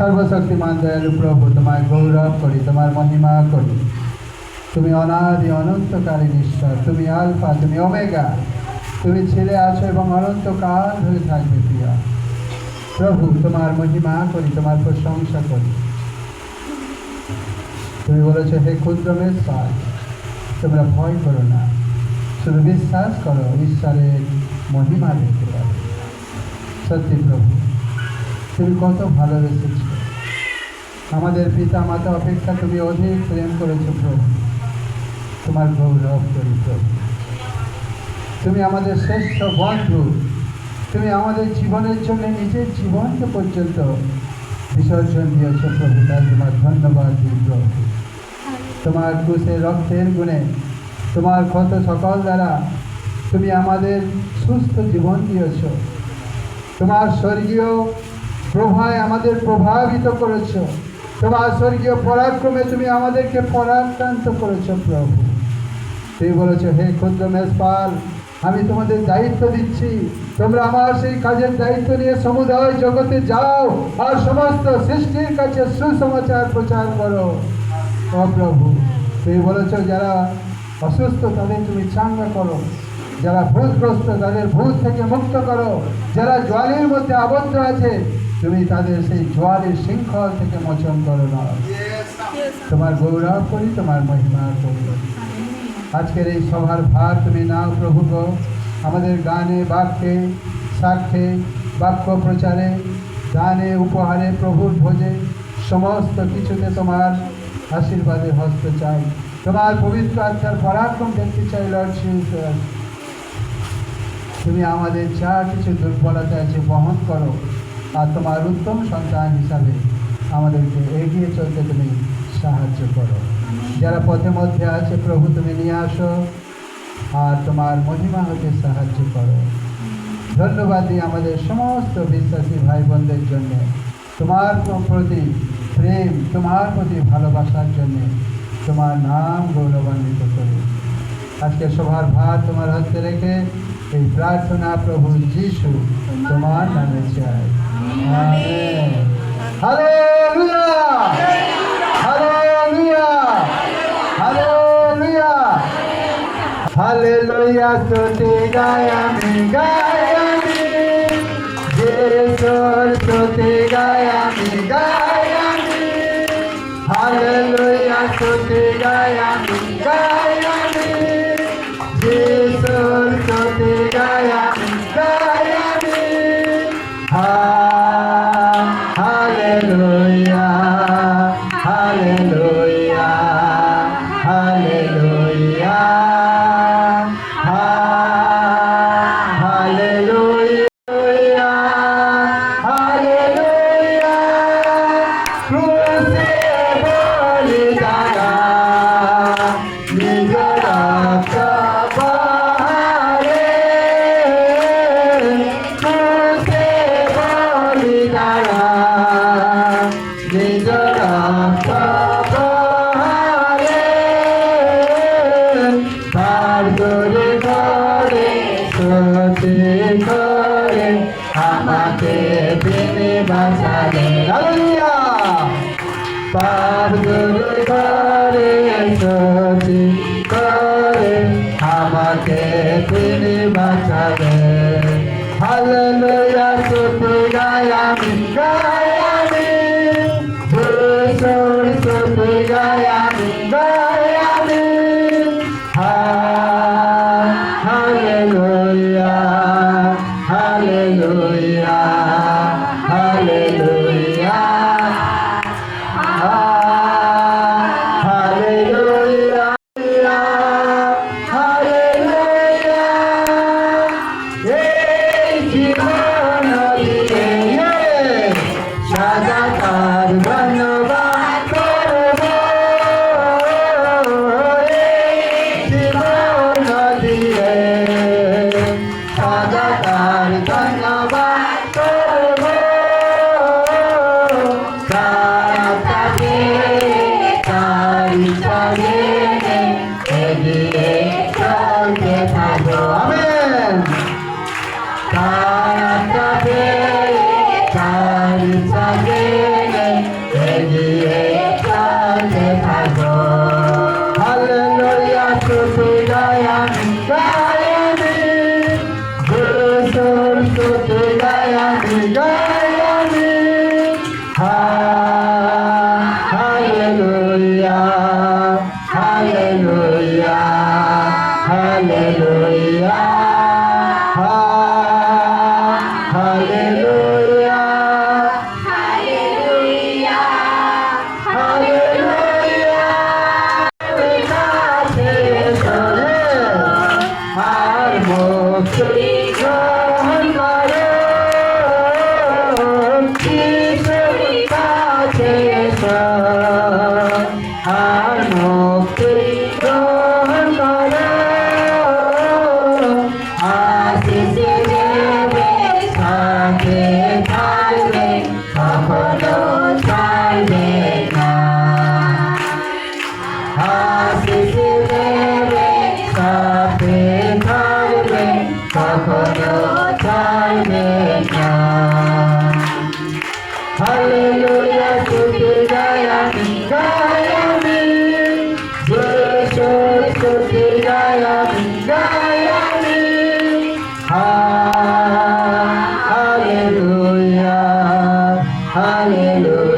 সর্বশক্তিমান দয়ালু প্রভু, তোমায় গৌরব করি, তোমার মহিমা করি। তুমি অনাদি অনন্তকালীন ঈশ্বর তুমি আলফা, তুমি ওমেগা, তুমি ছেলে আছো এবং অনন্তকাল ধরে থাকবে প্রিয়া। প্রভু, তোমার মহিমা করি, তোমার প্রশংসা করি। তুমি বলেছ, হে ক্ষুদ্রমের সাজ তোমরা ভয় করো না। শুধু বিশ্বাস করো, ঈশ্বরের মহিমা দেখতে পাবে। সত্যি প্রভু, তুমি কত ভালোবেসেছ। আমাদের পিতা মাতা অপেক্ষা তুমি অধিক প্রেম করেছ তোমার গৌরব করি তুমি আমাদের শ্রেষ্ঠ বন্ধু। তুমি আমাদের জীবনের জন্য নিজের জীবনকে পর্যন্ত বিসর্জন দিয়েছ প্রভু। তাই তোমার ধন্যবাদ দিই তোমার ক্রুশের রক্তের গুণে, তোমার ক্ষত সকল দ্বারা তুমি আমাদের সুস্থ জীবন দিয়েছ। তোমার স্বর্গীয় প্রভায় আমাদের প্রভাবিত করেছ। তোমার স্বর্গীয় পরাক্রমে তুমি আমাদেরকে পরাক্রান্ত করেছ, প্রভু। তুমি বলেছ, হে ক্ষুদ্র মেষপাল আমি তোমাদের দায়িত্ব দিচ্ছি। তোমরা আমার সেই কাজের দায়িত্ব নিয়ে সমুদায় জগতে যাও আর সমস্ত সৃষ্টির কাছে সুসমাচার প্রচার করো। প্রভু, তুমি বলেছ, যারা অসুস্থ তাদের তুমি চাঙ্গা করো। যারা ভূতগ্রস্ত তাদের ভূত থেকে মুক্ত করো। যারা জলের মধ্যে আবদ্ধ আছে তুমি তাদের সেই জোয়ারের শৃঙ্খল থেকে মোচন করো না তোমার গৌরব করি, তোমার মহিমা করি। আজকের এই সভার ভার তুমি নাও প্রভু গো। আমাদের গানে, বাক্যে সাক্ষ্যে বাক্য প্রচারে দানে উপহারে, প্রভুর ভোজে সমস্ত কিছুতে তোমার আশীর্বাদে হস্ত চাই। তোমার পবিত্র আত্মার পরাক্রম দেখতে চাই লর্ড শ্রী তুমি আমাদের যা কিছু দুর্বলতা আছে বহন করো। আর তোমার উত্তম সন্তান হিসাবে আমাদেরকে এগিয়ে চলতে তুমি সাহায্য করো। যারা পথে মধ্যে আছে, প্রভু, তুমি নিয়ে আসো আর তোমার মহিমা হতে সাহায্য করো। ধন্যবাদ দিই আমাদের সমস্ত বিশ্বাসী ভাই বোনদের জন্য, তোমার প্রতি প্রেম, তোমার প্রতি ভালোবাসার জন্য তোমার নাম গৌরবান্বিত করি। আজকে সবার ভার তোমার হাতে রেখে এই প্রার্থনা প্রভু যিশু তোমার নামে চাই। হালেলুয়া। হালেলুয়া। হালেলুয়া। হালেলুয়া স্তুতি গায় আমি গায় আমি। যিশুর স্তুতি গায় আমি গায় আমি। হালেলুয়া স্তুতি গায় আমি গায় হালেলুয়া সতে করে, আমাকে তিনি বাঁচালে। পাপ করে করে সতি করে, আমাকে তিনি বাঁচালে। হালেলুয়া সুতি গায় আমি 따따리 따리 따리는 애기의 편대 타고 아멘. 따따리 따리 따리는 애기의 편대 타고 할렐루야 수비다야 나의 늘 그손 수비다야 네가. Hallelujah.